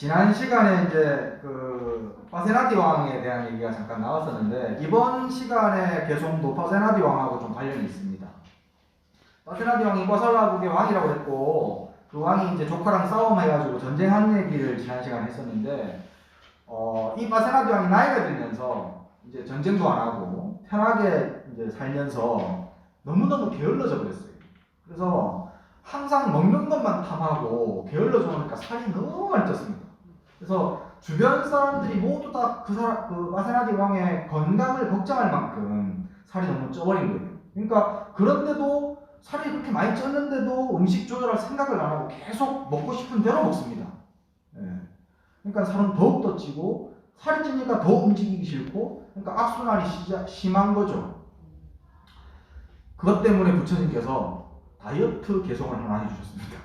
지난 시간에 이제 그 파세나디 왕에 대한 얘기가 잠깐 나왔었는데 이번 시간의 개송도 파세나디 왕하고 좀 관련이 있습니다. 파세나디 왕이 꽈살라국의 왕이라고 했고 그 왕이 이제 조카랑 싸움해가지고 전쟁한 얘기를 지난 시간에 했었는데 어, 이 파세나디 왕이 나이가 들면서 이제 전쟁도 안 하고 편하게 이제 살면서 너무너무 게을러져 버렸어요. 그래서 항상 먹는 것만 탐하고 게을러져 보니까 살이 너무 많이 쪘습니다. 그래서 주변 사람들이 모두 다 그 사람 그 마세나디 왕의 건강을 걱정할 만큼 살이 너무 쪄버린 거예요. 그러니까 그런데도 살이 그렇게 많이 쪘는데도 음식 조절할 생각을 안 하고 계속 먹고 싶은 대로 먹습니다. 예. 그러니까 살은 더욱 더 찌고 살이 찌니까 더 움직이기 싫고 그러니까 악순환이 시자, 심한 거죠. 그것 때문에 부처님께서 다이어트 개성을 하나 해주셨습니다.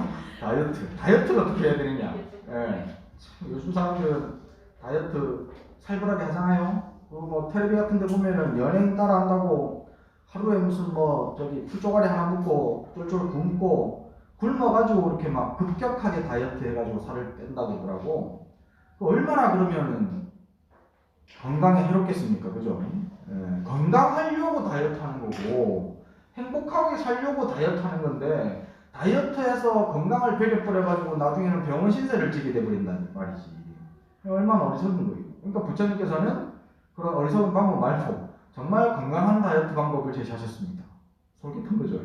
다이어트. 다이어트를 어떻게 해야 되느냐. 예. 참 요즘 사람들은 다이어트 살벌하게 하잖아요. 그리고 뭐 텔레비 같은 데 보면은 연예인 따라 한다고 하루에 무슨 뭐 저기 풀조가리 하나 먹고 쫄쫄 굶고 굶어가지고 이렇게 막 급격하게 다이어트 해가지고 살을 뺀다고 그러더라고. 그 얼마나 그러면은 건강에 해롭겠습니까? 그죠? 예, 건강하려고 다이어트 하는 거고 행복하게 살려고 다이어트 하는 건데 다이어트해서 건강을 배려버려가지고 나중에는 병원 신세를 지게 돼버린다는 말이지. 얼마나 어리석은 거예요. 그러니까 부처님께서는 그런 어리석은 방법 말고 정말 건강한 다이어트 방법을 제시하셨습니다. 솔깃한 거죠.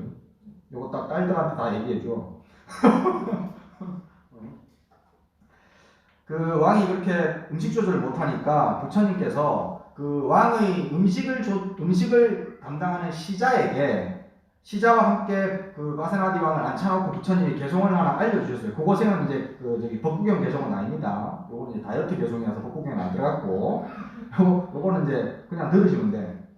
요거 딱 딸들한테 다 얘기해줘. 그 왕이 그렇게 음식 조절을 못하니까 부처님께서 그 왕의 음식을 조, 음식을 담당하는 시자에게 시자와 함께 그 마세나디 왕을 앉혀놓고 부처님이 개송을 하나 알려주셨어요. 그것에는 이제 그 저기 법구경 개송은 아닙니다. 요거는 이제 다이어트 개송이라서 법구경은 안 들어갔고 요 요거는 이제 그냥 들으시면 돼.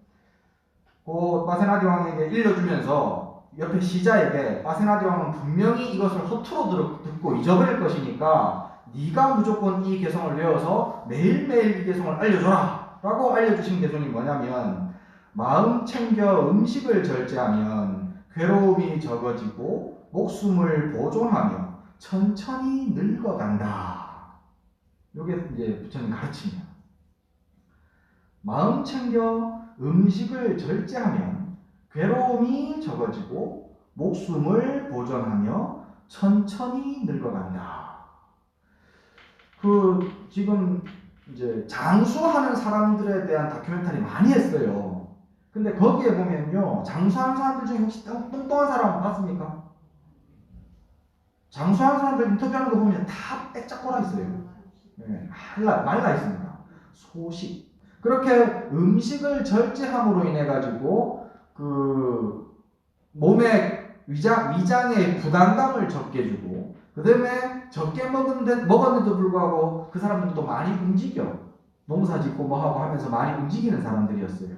그 마세나디 왕에게 일러주면서 옆에 시자에게 마세나디 왕은 분명히 이것을 허투루 들- 듣고 잊어버릴 것이니까 네가 무조건 이 개성을 외워서 매일매일 이 개성을 알려줘라 라고 알려주신 개성이 뭐냐면 마음 챙겨 음식을 절제하면 괴로움이 적어지고 목숨을 보존하며 천천히 늙어간다. 요게 이제 부처님 가르침이야. 마음 챙겨 음식을 절제하면 괴로움이 적어지고 목숨을 보존하며 천천히 늙어간다. 그 지금 이제 장수하는 사람들에 대한 다큐멘터리 많이 했어요. 근데 거기에 보면요, 장수하는 사람들 중에 혹시 뚱- 뚱뚱한 사람 봤습니까? 장수하는 사람들 인터뷰하는 거 보면 다 빼짝거라 있어요. 네, 말라, 말라 있습니다. 소식. 그렇게 음식을 절제함으로 인해 가지고 그 몸의 위장 위장의 부담감을 적게 주고 그 다음에 적게 먹은데 먹었는데도 불구하고 그 사람들도 많이 움직여 농사 짓고 뭐 하고 하면서 많이 움직이는 사람들이었어요.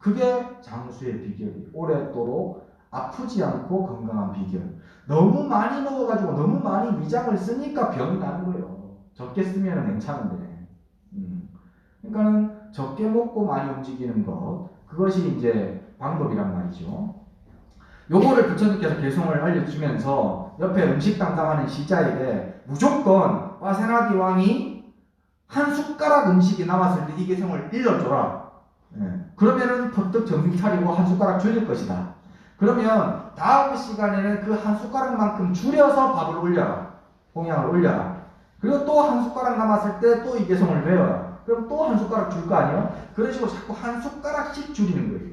그게 장수의 비결이 오랫도록 아프지 않고 건강한 비결. 너무 많이 먹어가지고 너무 많이 위장을 쓰니까 병이 나는 거예요. 적게 쓰면 괜찮은데. 음. 그러니까는 적게 먹고 많이 움직이는 것 그것이 이제 방법이란 말이죠. 요거를 부처님께서 개송을 알려주면서 옆에 음식 담당하는 시자에게 무조건 와세나디 왕이 한 숟가락 음식이 남았을 때 이 개송을 일러줘라. 예. 그러면은 퍼뜩 정신 차리고 한 숟가락 줄일 것이다. 그러면 다음 시간에는 그 한 숟가락만큼 줄여서 밥을 올려라. 공양을 올려라. 그리고 또 한 숟가락 남았을 때 또이 개송을 외워라. 그럼 또 한 숟가락 줄 거 아니에요? 그런 식으로 자꾸 한 숟가락씩 줄이는 거예요.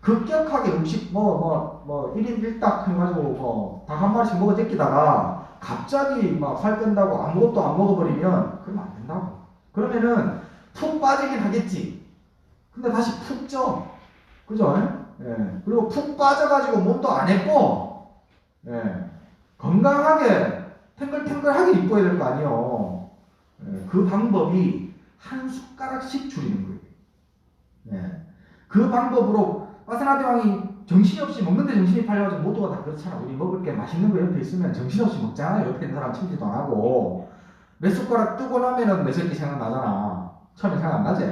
급격하게 음식 뭐 뭐 뭐 1인 1닭 해가지고 뭐 닭 한 마리씩 먹어 제끼다가 갑자기 막 살 뺀다고 아무것도 안 먹어버리면 그러면 안 된다고. 그러면은 푹 빠지긴 하겠지. 근데 다시 푹 쪄. 그죠? 예. 그리고 푹 빠져가지고 몸도 안 했고, 예. 건강하게, 탱글탱글하게 이뻐야 될 거 아니에요. 예. 그 방법이 한 숟가락씩 줄이는 거예요. 예. 그 방법으로 마사나디 왕이 정신없이 먹는데 정신이 팔려가지고 모두가 다 그렇잖아. 우리 먹을 게 맛있는 거 옆에 있으면 정신없이 먹잖아요. 옆에 있는 사람 침지도 안 하고. 몇 숟가락 뜨고 나면은 내 새끼 생각나잖아. 처음에 생각 안 나지?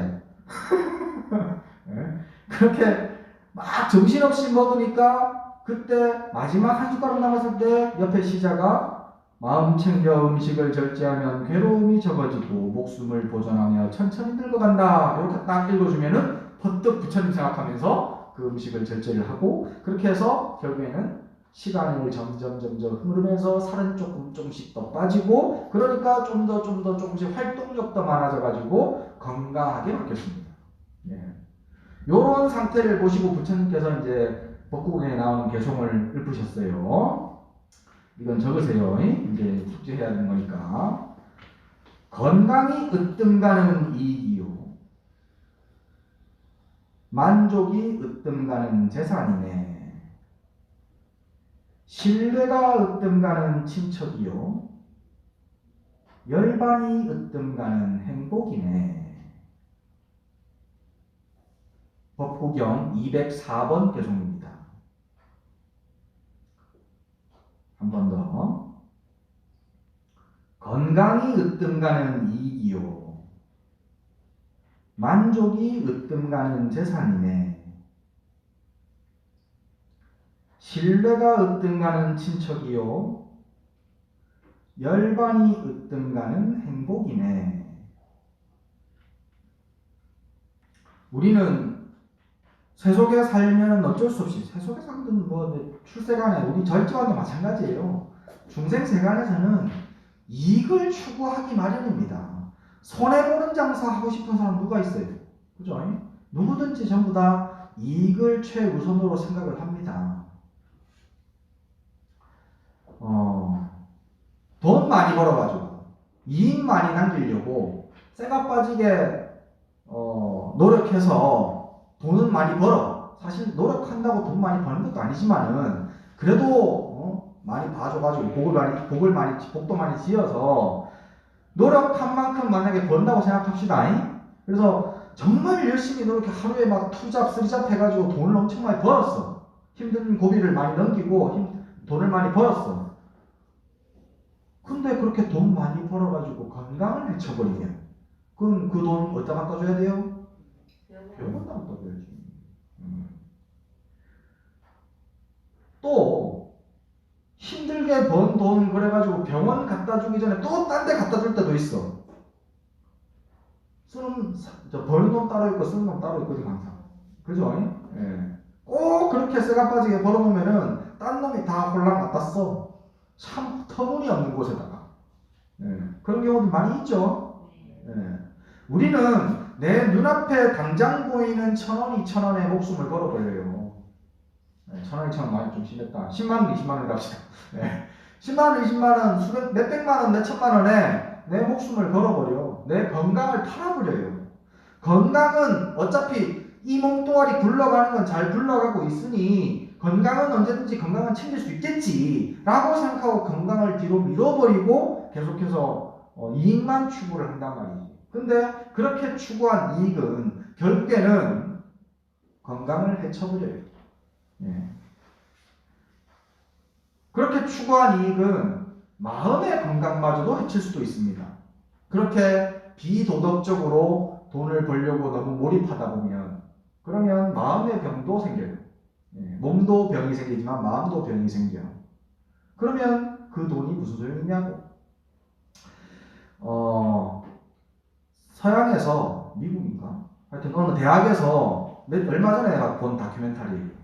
예? 그렇게 막 정신없이 먹으니까 그때 마지막 한 숟가락 남았을 때 옆에 시자가 마음 챙겨 음식을 절제하면 괴로움이 적어지고 목숨을 보존하며 천천히 늙어간다. 이렇게 딱 읽어주면은 퍼뜩 부처님 생각하면서 그 음식을 절제를 하고 그렇게 해서 결국에는 시간을 점점 점점 흐르면서 살은 조금 조금씩 더 빠지고 그러니까 좀 더 좀더 조금씩 활동력도 많아져 가지고 건강하게 바뀌었습니다. 예. 요런 상태를 보시고 부처님께서 이제 법국에 나오는 개송을 읊으셨어요. 이건 적으세요. 이제 숙제해야 되는 거니까. 건강이 으뜸가는 이이요. 만족이 으뜸가는 재산이네. 신뢰가 으뜸가는 친척이요. 열반이 으뜸가는 행복이네. 법구경 204번 개송입니다. 한 번 더. 건강이 으뜸가는 이익이요. 만족이 으뜸가는 재산이네. 신뢰가 으뜸가는 친척이요. 열반이 으뜸가는 행복이네. 우리는 세속에 살면 어쩔 수 없이 세속에 살든 뭐 출세간에 우리 절제와도 마찬가지예요. 중생세간에서는 이익을 추구하기 마련입니다. 손해 보는 장사 하고 싶은 사람 누가 있어요? 그죠? 누구든지 전부 다 이익을 최우선으로 생각을 합니다. 어, 돈 많이 벌어가지고 이익 많이 남기려고 쇠가 빠지게 어, 노력해서 돈은 많이 벌어. 사실 노력한다고 돈 많이 버는 것도 아니지만은 그래도 어, 많이 봐줘가지고 복을 많이 복을 많이 복도 많이 지어서 노력한 만큼 만약에 번다고 생각합시다. 그래서 정말 열심히 노력해 하루에 막 투잡 쓰리잡 해가지고 돈을 엄청 많이 벌었어. 힘든 고비를 많이 넘기고 힘, 돈을 많이 벌었어. 근데 그렇게 돈 많이 벌어가지고 건강을 해쳐버리면 그럼 그 돈 어디다 갖다 줘야 돼요? 병원 갖다 줘야지. 음. 또 힘들게 번 돈 그래가지고 병원 갖다 주기 전에 또 딴 데 갖다 줄 때도 있어. 쓰는 버는 돈 따로 있고 쓰는 돈 따로 있거든 항상. 그죠? 예. 꼭 그렇게 쇠가 빠지게 벌어놓으면은 딴 놈이 다 홀랑 갖다 써. 참 터무니없는 곳에다가. 예. 그런 경우도 많이 있죠. 예. 우리는 내 눈앞에 당장 보이는 천 원, 이천 원에 목숨을 걸어버려요. 네, 천 원, 이천 원 많이 좀 심했다. 10만 원, 20만 원 갑시다. 네. 10만 원, 20만 원, 수백, 몇백만 원, 몇천만 원에 내 목숨을 걸어버려. 내 건강을 팔아버려요. 건강은 어차피 이 몸뚱아리 굴러가는 건 잘 굴러가고 있으니 건강은 언제든지 건강은 챙길 수 있겠지. 라고 생각하고 건강을 뒤로 밀어버리고 계속해서 어, 이익만 추구를 한단 말이지. 근데 그렇게 추구한 이익은 결국에는 건강을 해쳐버려요. 예. 그렇게 추구한 이익은 마음의 건강마저도 해칠 수도 있습니다. 그렇게 비도덕적으로 돈을 벌려고 너무 몰입하다 보면 그러면 마음의 병도 생겨요. 예. 몸도 병이 생기지만 마음도 병이 생겨요. 그러면 그 돈이 무슨 소용이냐고. 어, 서양에서 미국인가? 하여튼 어느 대학에서 몇, 얼마 전에 내가 본 다큐멘터리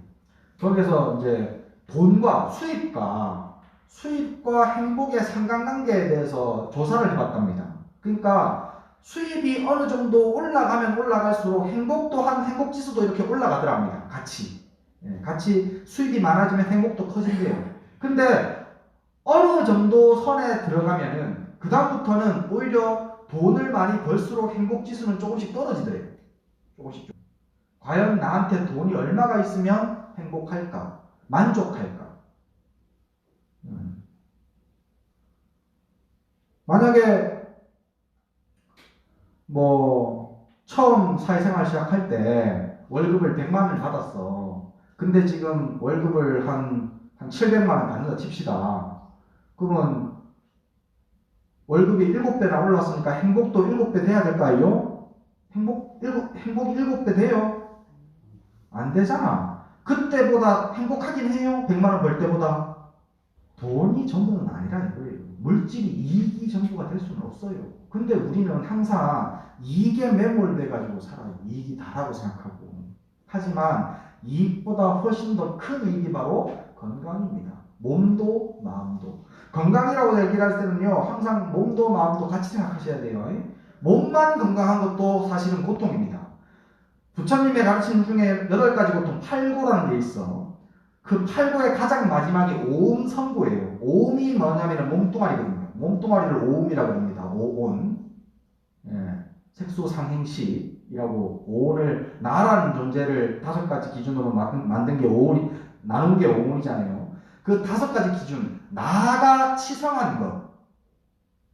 거기서 이제 돈과 수입과 수입과 행복의 상관관계에 대해서 조사를 해봤답니다. 그러니까 수입이 어느 정도 올라가면 올라갈수록 행복 또한 행복 지수도 이렇게 올라가더랍니다. 같이 예, 같이 수입이 많아지면 행복도 커진대요. 근데 어느 정도 선에 들어가면은 그 다음부터는 오히려 돈을 많이 벌수록 행복 지수는 조금씩 떨어지더래요. 조금씩. 좀. 과연 나한테 돈이 얼마가 있으면 행복할까? 만족할까? 음. 만약에 뭐 처음 사회생활 시작할 때 월급을 100만 원을 받았어. 근데 지금 월급을 한, 한 700만 원 받는다 칩시다. 그러면 월급이 7배나 올랐으니까 행복도 7배 돼야 될까요? 행복, 일곱, 행복이 7배 돼요? 안 되잖아. 그때보다 행복하긴 해요. 100만 원 벌 때보다. 돈이 전부는 아니라 이거예요. 물질이 이익이 전부가 될 수는 없어요. 근데 우리는 항상 이익에 매몰돼 가지고 살아요. 이익이 다라고 생각하고. 하지만 이익보다 훨씬 더 큰 이익이 바로 건강입니다. 몸도 마음도. 건강이라고 얘기할 때는요, 항상 몸도 마음도 같이 생각하셔야 돼요. 몸만 건강한 것도 사실은 고통입니다. 부처님의 가르침 중에 여덟 가지 고통, 팔고라는 게 있어. 그 팔고의 가장 마지막이 오음 선고예요. 오음이 뭐냐면 몸뚱아리거든요. 몸뚱아리를 오음이라고 합니다. 오온. 예, 색소 상행시이라고 오온을 나라는 존재를 다섯 가지 기준으로 만- 만든 게 오온이 나눈 게 오온이잖아요. 그 다섯 가지 기준 나가 치성한 것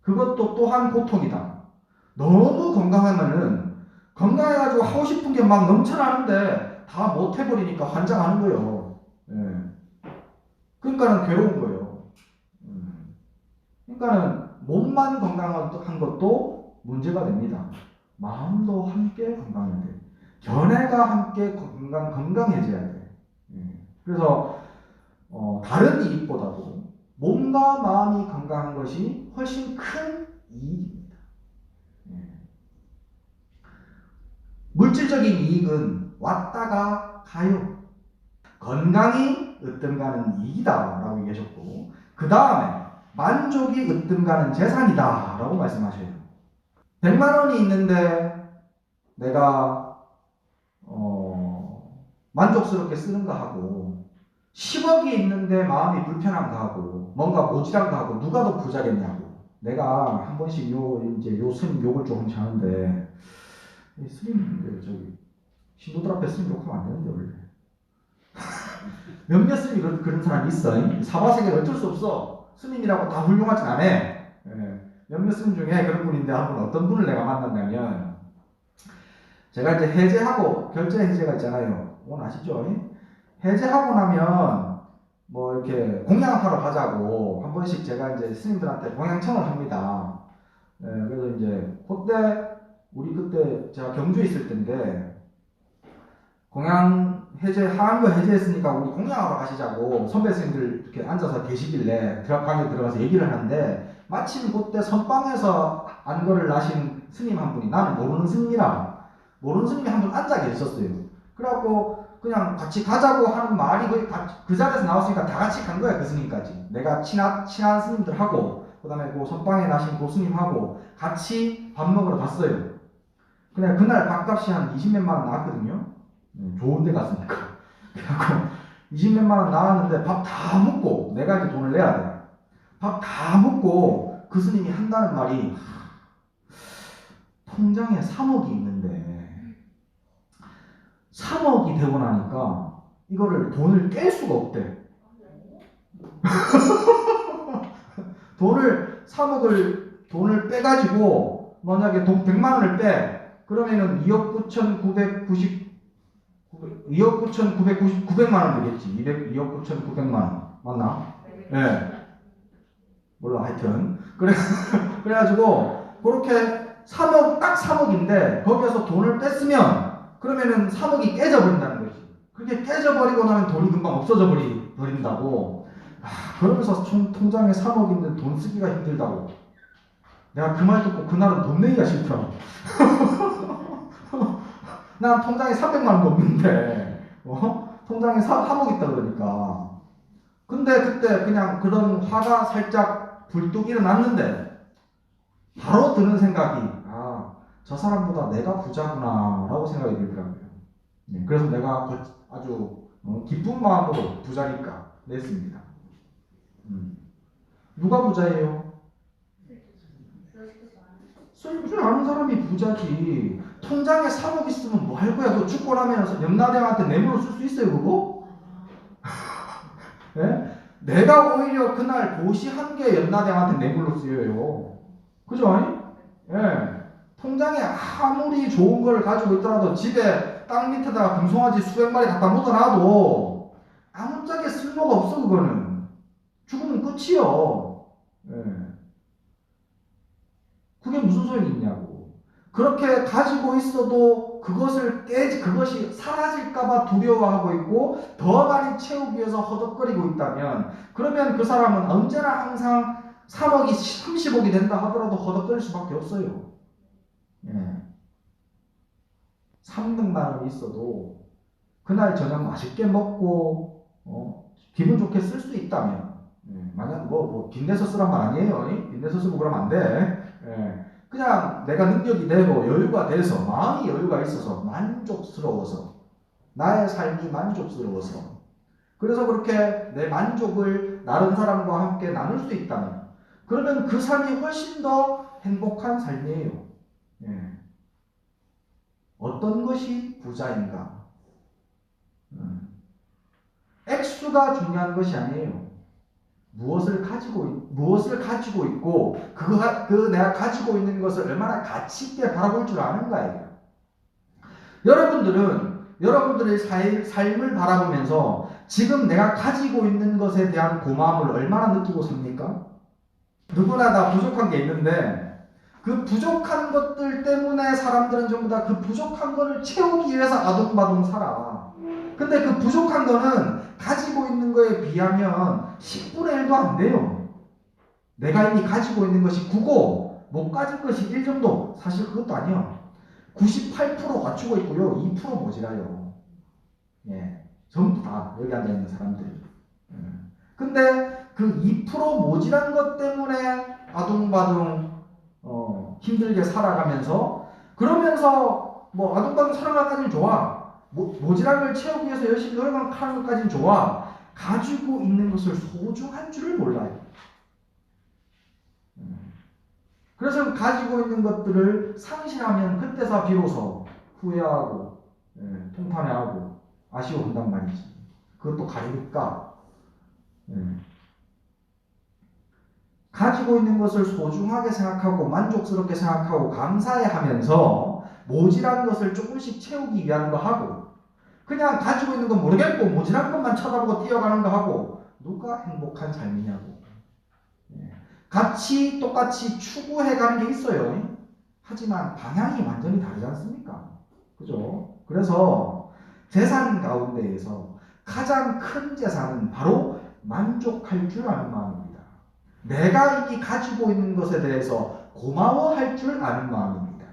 그것도 또한 고통이다. 너무 건강하면은 건강해가지고 하고 싶은 게 막 넘쳐나는데 다 못 해버리니까 환장하는 거예요. 예. 그러니까는 괴로운 거예요. 음. 그러니까는 몸만 건강한 것도 문제가 됩니다. 마음도 함께 건강해야 돼. 견해가 함께 건강 건강해져야 돼. 예. 그래서 어, 다른 이익보다도 몸과 마음이 건강한 것이 훨씬 큰 이익입니다. 예. 물질적인 이익은 왔다가 가요. 건강이 으뜸가는 이익이다 라고 얘기하셨고 그 다음에 만족이 으뜸가는 재산이다 라고 말씀하셔요. 100만 원이 있는데 내가 어, 만족스럽게 쓰는 거 하고 10억이 있는데 마음이 불편한 거 하고 뭔가 모질한 거 하고 누가 더 부자겠냐고. 내가 한 번씩 요 이제 요 스님 욕을 조금 하는데. 이 스님들 저기 신도들 앞에 스님 욕하면 안 되는데 원래. 몇몇 스님이 그런, 그런 사람이 있어. 사바세계 어쩔 수 없어. 스님이라고 다 훌륭하진 않아. 예. 몇몇 스님 중에 그런 분인데 한 분 어떤 분을 내가 만났냐면 제가 이제 해제하고 결제 해제가 있잖아요. 그건 아시죠? 해제하고 나면 뭐 이렇게 공양하러 가자고 한 번씩 제가 이제 스님들한테 공양청을 합니다. 예, 그래서 이제 그때 우리 그때 제가 경주에 있을 때인데 공양 해제 하한 거 해제했으니까 우리 공양하러 가시자고 선배 스님들 이렇게 앉아서 계시길래 들어방에 들어가서 얘기를 하는데 마침 그때 선방에서 안거를 나신 스님 한 분이 나는 모르는 스님이라 모르는 스님이 한 분 앉아 계셨어요. 그래갖고 그냥 같이 가자고 하는 말이 거의 다, 그 자리에서 나왔으니까 다 같이 간 거야 그 스님까지. 내가 친한, 친한 스님들하고 그 다음에 그 선방에 나신 그 스님하고 같이 밥 먹으러 갔어요. 그냥 그날 밥값이 한 20몇만 원 나왔거든요. 음, 좋은 데 갔으니까. 그래갖고 20몇만 원 나왔는데 밥 다 먹고 내가 이제 돈을 내야 돼 밥 다 먹고 그 스님이 한다는 말이 통장에 3억이 있는데 3억이 되고 나니까 이거를 돈을 깰 수가 없대. 돈을 3억을 돈을 빼가지고 만약에 돈 100만 원을 빼 그러면은 2억 9,990 2억 9,990 900만 원 되겠지. 200, 2억 9,900만 원 맞나? 예. 네. 몰라 하여튼 그래 그래가지고 그렇게 3억 딱 3억인데 거기에서 돈을 뺐으면 그러면은 3억이 깨져버린다는 거지. 그게 깨져버리고 나면 돈이 금방 없어져 버린다고. 아, 그러면서 총, 통장에 3억인데 돈 쓰기가 힘들다고. 내가 그 말 듣고 그날은 돈 내기가 싫더라고. 난 통장에 300만 원도 없는데, 어? 통장에 3억 있다 그러니까. 근데 그때 그냥 그런 화가 살짝 불뚝 일어났는데, 바로 드는 생각이, 아, 저 사람보다 내가 부자구나 라고 생각이 들더라고요. 네, 그래서 내가 아주 어, 기쁜 마음으로 부자니까 냈습니다. 음. 누가 부자예요? 술 아는 사람이 부자지. 통장에 3억 있으면 뭐 할 거야? 죽고 나면 염라대왕한테 뇌물로 쓸 수 있어요, 그거? 네? 내가 오히려 그날 보시 한 개 염라대왕한테 뇌물로 쓰여요. 그죠? 예. 네. 통장에 아무리 좋은 걸 가지고 있더라도 집에 땅 밑에다가 금송아지 수백 마리 갖다 묻어놔도 아무짝에 쓸모가 없어 그거는 죽으면 끝이요. 예. 그게 무슨 소용이 있냐고. 그렇게 가지고 있어도 그것을 깨지 그것이 사라질까봐 두려워하고 있고 더 많이 채우기 위해서 허덕거리고 있다면 그러면 그 사람은 언제나 항상 3억이 30억이 된다 하더라도 허덕거릴 수밖에 없어요. 예. 3등만 원이 있어도 그날 저녁 맛있게 먹고 어, 기분 좋게 쓸 수 있다면 예, 만약 뭐, 뭐 빚내서 쓰란 말 아니에요. 이? 빚내서 쓰고 그러면 안 돼. 예, 그냥 내가 능력이 되고 여유가 돼서 마음이 여유가 있어서 만족스러워서 나의 삶이 만족스러워서 그래서 그렇게 내 만족을 다른 사람과 함께 나눌 수 있다면 그러면 그 삶이 훨씬 더 행복한 삶이에요. 예. 어떤 것이 부자인가? 음. 액수가 중요한 것이 아니에요. 무엇을 가지고 있- 무엇을 가지고 있고 그, 가- 그 내가 가지고 있는 것을 얼마나 가치 있게 바라볼 줄 아는가예요. 여러분들은 여러분들의 살, 삶을 바라보면서 지금 내가 가지고 있는 것에 대한 고마움을 얼마나 느끼고 삽니까? 누구나 다 부족한 게 있는데 그 부족한 것들 때문에 사람들은 전부 다 그 부족한 거를 채우기 위해서 아둥바둥 살아. 근데 그 부족한 거는 가지고 있는 거에 비하면 10분의 1도 안 돼요. 내가 이미 가지고 있는 것이 9고 못 가진 것이 1 정도. 사실 그것도 아니야. 98% 갖추고 있고요. 2% 모자라요. 예. 전부 다 여기 앉아 있는 사람들이. 음. 근데 그 2% 모자란 것 때문에 아둥바둥 어, 힘들게 살아가면서 그러면서 뭐 아둥바둥 살아가기까지는 좋아. 모, 걸 채우기 위해서 열심히 노력하는 것까지는 좋아. 가지고 있는 것을 소중한 줄을 몰라요. 음. 그래서 가지고 있는 것들을 상실하면 그때서 비로소 후회하고 예, 통탄해하고 아쉬워한단 말이지. 그것도 가리니까 예. 가지고 있는 것을 소중하게 생각하고 만족스럽게 생각하고 감사해 하면서 모질한 것을 조금씩 채우기 위한 거 하고 그냥 가지고 있는 건 모르겠고 모질한 것만 쳐다보고 뛰어가는 거 하고 누가 행복한 삶이냐고. 예. 같이 똑같이 추구해가는 게 있어요. 하지만 방향이 완전히 다르지 않습니까? 그죠? 그래서 재산 가운데에서 가장 큰 재산은 바로 만족할 줄 아는 마음입니다 내가 이미 가지고 있는 것에 대해서 고마워할 줄 아는 마음입니다.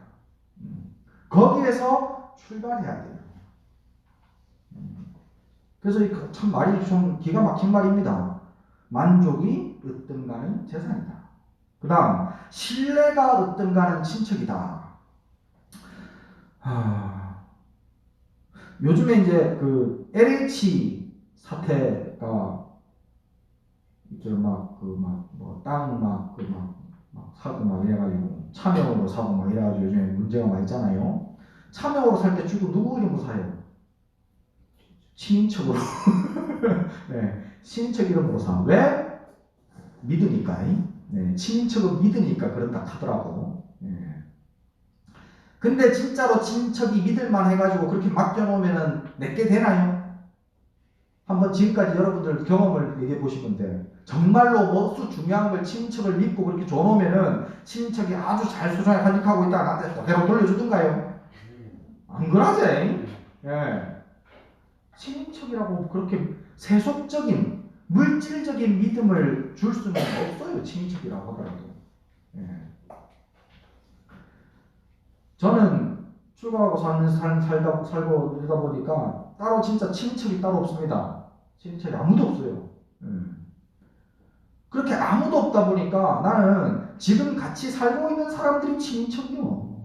음. 거기에서 출발해야 돼요. 음. 그래서 이참 말이 좀 기가 막힌 말입니다. 만족이 으뜸가는 재산이다. 그 다음, 신뢰가 으뜸가는 친척이다. 하... 요즘에 이제 그 LH 사태가 이제 막그막뭐땅막그 막 막 사고 막 이래가지고 차명으로 사고 막 이래가지고 요즘에 문제가 많이 있잖아요. 차명으로 살 때 주로 누구 이름으로 사요? 친인척으로. 네, 친인척 이름으로 사. 왜? 믿으니까. 네, 친인척은 믿으니까 그런다 하더라고. 네. 근데 진짜로 친척이 믿을만 해가지고 그렇게 맡겨놓으면은 내게 되나요? 한번 지금까지 여러분들 경험을 얘기해 보시면 돼. 정말로 뭐수 중요한 걸 친척을 믿고 그렇게 줘놓으면은 친척이 아주 잘 간직하고 있다 나한테 그대로 돌려주든가요? 안 그러지? 예. 친척이라고 그렇게 세속적인 물질적인 믿음을 줄 수는 없어요. 친척이라고 하더라도. 예. 저는 출가하고 사는 살, 살다 살고 이러다 보니까 따로 진짜 친척이 따로 없습니다. 친척이 아무도 없어요. 음. 그렇게 아무도 없다 보니까 나는 지금 같이 살고 있는 사람들이 친척이요.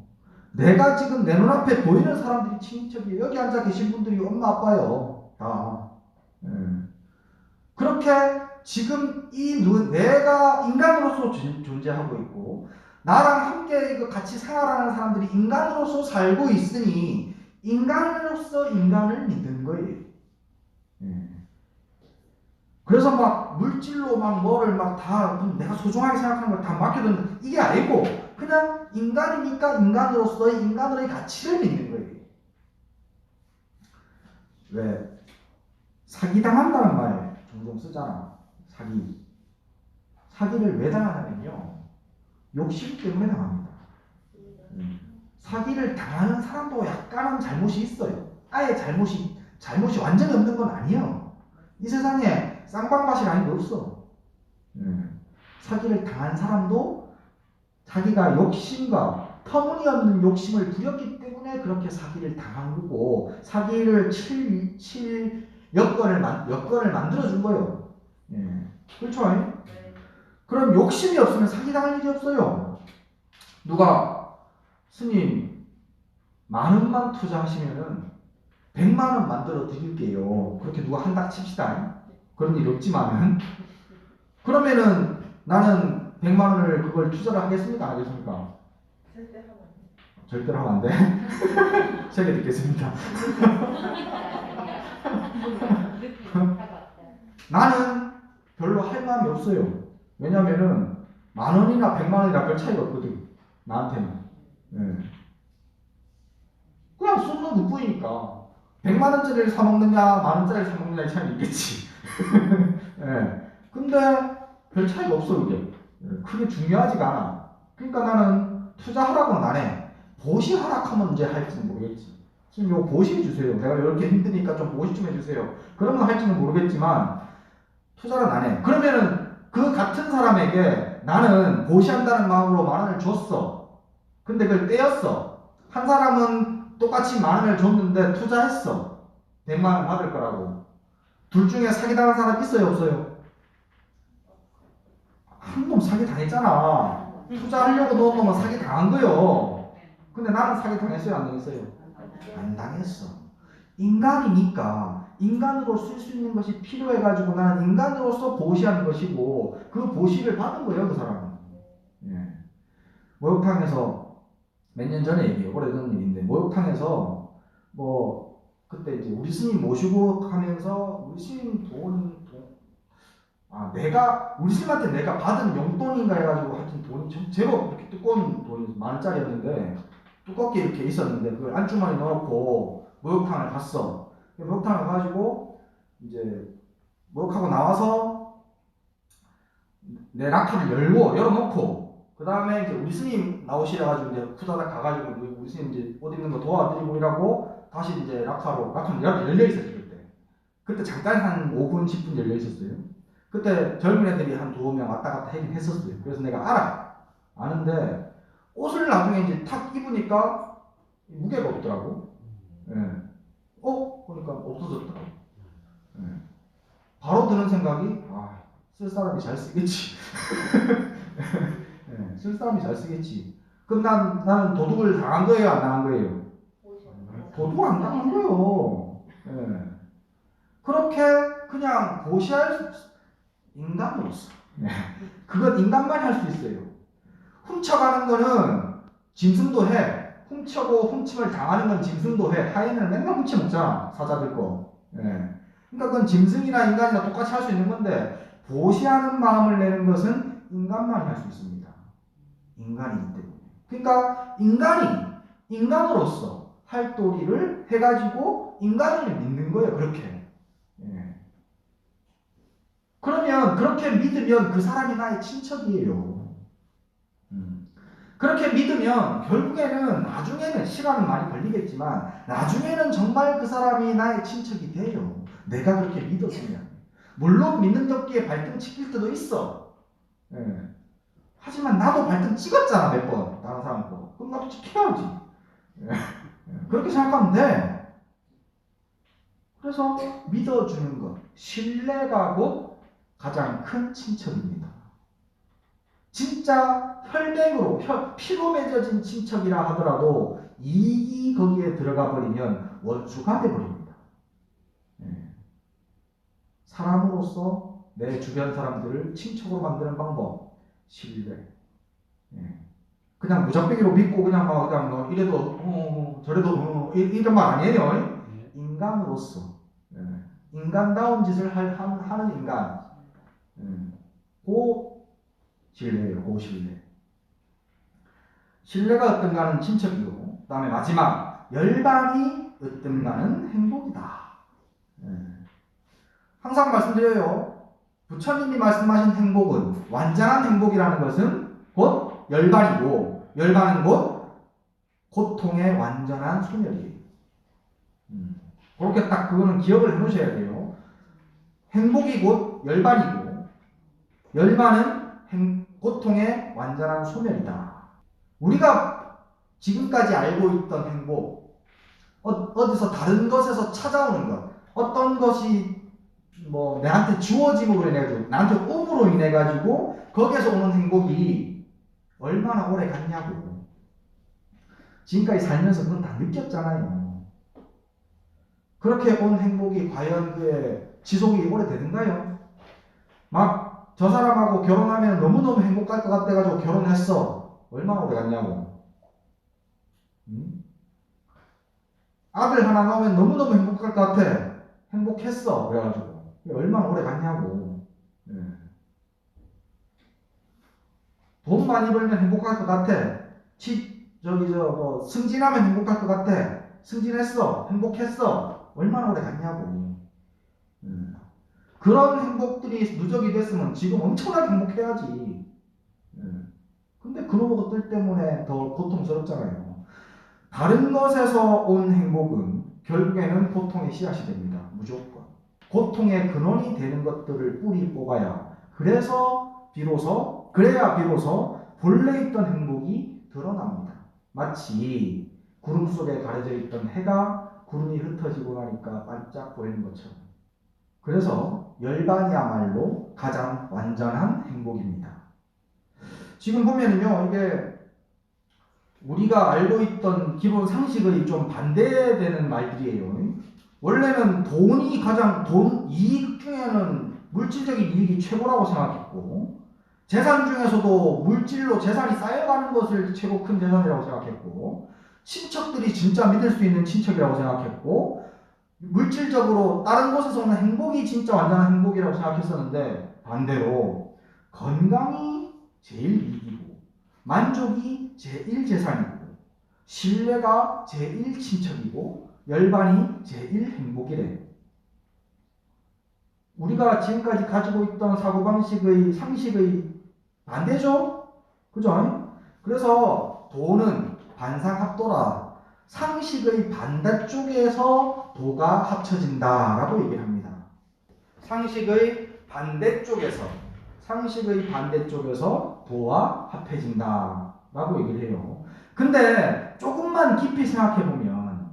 내가 지금 내 눈앞에 보이는 사람들이 친척이에요. 여기 앉아 계신 분들이 엄마 아빠요. 다. 음. 그렇게 지금 이 눈, 내가 인간으로서 존- 존재하고 있고 나랑 함께 같이 생활하는 사람들이 인간으로서 살고 있으니 인간으로서 인간을 믿는 거예요. 예. 그래서 막 물질로 막 뭐를 막 다 내가 소중하게 생각하는 걸 다 맡겨두는 이게 아니고 그냥 인간이니까 인간으로서의 인간으로의 가치를 믿는 거예요. 왜 사기당한다는 말 종종 쓰잖아. 사기. 사기를 왜 당하냐면요. 욕심 때문에 당합니다. 음. 사기를 당하는 사람도 약간은 잘못이 있어요. 아예 잘못이 잘못이 완전히 없는 건 아니에요. 이 세상에 쌍방밭이 아닌 게 없어. 예. 사기를 당한 사람도 자기가 욕심과 터무니없는 욕심을 부렸기 때문에 그렇게 사기를 당한 거고 사기를 칠, 칠 여건을 만 여건을 만들어 준 거예요. 예. 그렇죠? 그럼 욕심이 없으면 사기 당할 일이 없어요. 누가 스님 만 원만 투자하시면은 백만 원 만들어 드릴게요. 그렇게 누가 한다 칩시다. 그런 일 없지만은 그러면은 나는 백만 원을 그걸 투자를 하겠습니까? 안 하겠습니까? 절대 하면 안 돼. 절대로 하면 안 돼. 세게 듣겠습니다. 나는 별로 할 마음이 없어요. 왜냐면은 만 원이나 백만 원이나 별 차이가 없거든. 나한테는. 예. 그냥 쏟는 것뿐이니까. 백만 원짜리를 사 먹느냐, 만 원짜리를 사 먹느냐의 차이는 있겠지. 예. 근데 별 차이가 없어 그게. 예, 크게 중요하지가 않아. 그러니까 나는 투자하라고는 안 해. 보시 하락하면 이제 할지는 모르겠지. 지금 요 보시 주세요. 내가 이렇게 힘드니까 좀 보시 좀 해주세요. 그러면 할지는 모르겠지만 투자를 안 해. 그러면은 그 같은 사람에게 나는 보시한다는 마음으로 만 원을 줬어. 근데 그걸 떼었어. 한 사람은 똑같이 만 원을 줬는데 투자했어. 100만 원 받을 거라고. 둘 중에 사기당한 사람 있어요, 없어요? 한 놈 사기 당했잖아. 투자하려고 넣은 놈은 사기 당한 거요. 근데 나는 사기 당했어요, 안 당했어요? 안 당했어. 인간이니까 인간으로 쓸 수 있는 것이 필요해가지고 나는 인간으로서 보시하는 것이고 그 보시를 받은 거예요, 그 사람은. 예. 목욕탕에서 몇 년 전에 얘기해요. 오래전 일인데 목욕탕에서 뭐 그때 이제 우리 스님 모시고 하면서 우리 스님 돈, 돈, 아 내가 우리 스님한테 내가 받은 용돈인가 해가지고 하여튼 돈이 좀 제법 이렇게 두꺼운 돈이 만 원짜리였는데 두껍게 이렇게 있었는데 그걸 안주머니 넣고 목욕탕을 갔어. 목욕탕을 가지고 이제 목욕하고 나와서 내 락커를 열고 열어놓고 그 다음에 이제 우리 스님 나오시라 가지고 이제 후다닥 가가지고 우리, 우리 스님 이제 옷 입는 거 도와드리고 이라고 다시 이제 락커는 이렇게 열려 있었지 그때. 그때 잠깐 한 5분 10분 열려 있었어요. 그때 젊은 애들이 한두명 왔다 갔다 하긴 했었어요. 그래서 내가 알아. 아는데 옷을 나중에 이제 탁 입으니까 무게가 없더라고. 예. 어? 보니까 없어졌더라고. 예. 바로 드는 생각이 아, 쓸 사람이 잘 쓰겠지. 예, 쓸 사람이 잘 쓰겠지. 그럼 난, 나는 도둑을 당한 거예요? 안 당한 거예요? 도둑 안 당한 거예요. 예. 그렇게 그냥 보시할 수- 인간으로서. 예. 그건 인간만이 할 수 있어요. 훔쳐가는 거는 짐승도 해. 훔쳐고 훔침을 당하는 건 짐승도 해. 하인은 맨날 훔쳐 먹잖아. 사자들 거. 예. 그러니까 그건 짐승이나 인간이나 똑같이 할 수 있는 건데 보시하는 마음을 내는 것은 인간만이 할 수 있습니다. 인간이기 때문에. 그러니까 인간이 인간으로서 활도리를 해가지고 인간을 믿는 거예요. 그렇게. 예. 그러면 그렇게 믿으면 그 사람이 나의 친척이에요. 음. 그렇게 믿으면 결국에는 나중에는 시간은 많이 걸리겠지만 나중에는 정말 그 사람이 나의 친척이 돼요. 내가 그렇게 믿었으면. 물론 믿는 덕기에 발등 찍힐 때도 있어. 예. 하지만 나도 발등 찍었잖아 몇 번. 다른 사람 거. 그럼 나도 찍혀야지. 예. 예. 그렇게 생각하면 돼. 그래서 믿어주는 것. 신뢰가 곧 가장 큰 친척입니다. 진짜 혈맹으로 혈, 피로 맺어진 친척이라 하더라도 이익이 거기에 들어가 버리면 원수가 돼 버립니다. 예. 사람으로서 내 주변 사람들을 친척으로 만드는 방법 신뢰. 예. 그냥 무작정으로 믿고 그냥 막 그냥 뭐 이래도 어, 어, 저래도 어, 이- 이런 말 아니에요. 인간으로서 예. 인간다운 짓을 할, 한- 하는 인간. 음. 고 신뢰예요. 고 신뢰. 신뢰가 어떤가는 친척이고, 그 다음에 마지막 열반이 어떤가는 행복이다. 예. 항상 말씀드려요. 부처님이 말씀하신 행복은 완전한 행복이라는 것은 곧 열반이고 열반은 곧 고통의 완전한 소멸이에요. 음. 그렇게 딱 그거는 기억을 해놓으셔야 돼요. 행복이 곧 열반이고 열반은 행- 고통의 완전한 소멸이다. 우리가 지금까지 알고 있던 행복, 어, 어디서 다른 것에서 찾아오는 것, 어떤 것이 뭐 내한테 주어짐으로 인해 가지고 나한테 꿈으로 인해 가지고 거기에서 오는 행복이 얼마나 오래 갔냐고. 지금까지 살면서 그건 다 느꼈잖아요. 그렇게 온 행복이 과연 그의 지속이 오래 되는가요? 막 저 사람하고 결혼하면 너무너무 행복할 것 같아가지고 결혼했어. 얼마나 오래 갔냐고. 음? 아들 하나 나오면 너무너무 행복할 것 같아. 행복했어. 그래가지고. 얼마나 오래 갔냐고. 예. 돈 많이 벌면 행복할 것 같아. 치, 저기, 저, 뭐, 승진하면 행복할 것 같아. 승진했어. 행복했어. 얼마나 오래 갔냐고. 예. 그런 행복들이 누적이 됐으면 지금 엄청나게 행복해야지. 예. 근데 그런 것들 때문에 더 고통스럽잖아요. 다른 것에서 온 행복은 결국에는 고통의 씨앗이 됩니다. 무조건. 고통의 근원이 되는 것들을 뿌리 뽑아야 그래서 비로소 그래야 비로소 본래 있던 행복이 드러납니다. 마치 구름 속에 가려져 있던 해가 구름이 흩어지고 나니까 반짝 보이는 것처럼. 그래서 열반이야말로 가장 완전한 행복입니다. 지금 보면은요, 이게 우리가 알고 있던 기본 상식의 좀 반대되는 말들이에요. 원래는 돈이 가장 돈 이익 중에는 물질적인 이익이 최고라고 생각했고 재산 중에서도 물질로 재산이 쌓여가는 것을 최고 큰 재산이라고 생각했고 친척들이 진짜 믿을 수 있는 친척이라고 생각했고 물질적으로 다른 곳에서 오는 행복이 진짜 완전한 행복이라고 생각했었는데 반대로 건강이 제일 이익이고 만족이 제일 재산이고 신뢰가 제일 친척이고 열반이 제일 행복이래. 우리가 지금까지 가지고 있던 사고방식의 상식의 반대죠? 그죠? 그래서 돈은 반상합도라. 상식의 반대쪽에서 도가 합쳐진다라고 얘기를 합니다. 상식의 반대쪽에서 상식의 반대쪽에서 도와 합해진다 라고 얘기를 해요. 근데 조금만 깊이 생각해 보면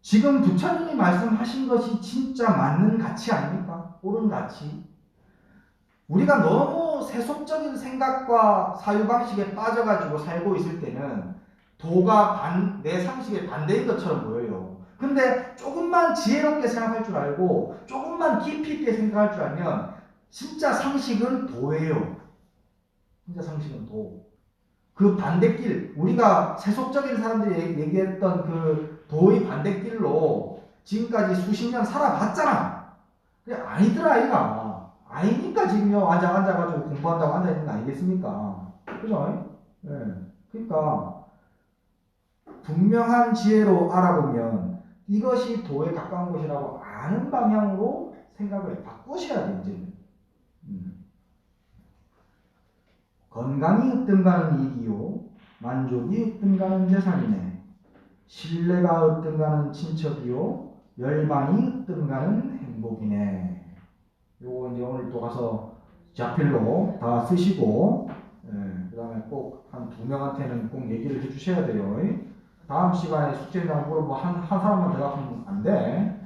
지금 부처님이 말씀하신 것이 진짜 맞는 가치 아닙니까? 옳은 가치. 우리가 너무 세속적인 생각과 사유방식에 빠져가지고 살고 있을 때는 도가 반, 내 상식의 반대인 것처럼 보여요. 근데 조금만 지혜롭게 생각할 줄 알고 조금만 깊이 있게 생각할 줄 알면 진짜 상식은 도예요. 진짜 상식은 도. 그 반대길, 우리가 세속적인 사람들이 얘기- 얘기했던 그 도의 반대길로 지금까지 수십 년 살아봤잖아. 그게 아니더라, 이가. 아니니까 지금요, 앉아, 앉아가지고 공부한다고 앉아있는 거 아니겠습니까? 그죠? 예. 그러니까, 분명한 지혜로 알아보면 이것이 도에 가까운 것이라고 아는 방향으로 생각을 바꾸셔야 돼, 이제는. 음. 건강이 으뜸가는 이익이요. 만족이 으뜸가는 재산이네. 신뢰가 으뜸가는 친척이요. 열반이 으뜸가는 행복이네. 요거 이제 오늘 또 가서 자필로 다 쓰시고, 예, 그 다음에 꼭 한 두 명한테는 꼭 얘기를 해 주셔야 돼요. 다음 시간에 숙제나 물어보 한, 한 사람만 대답하면 안 돼.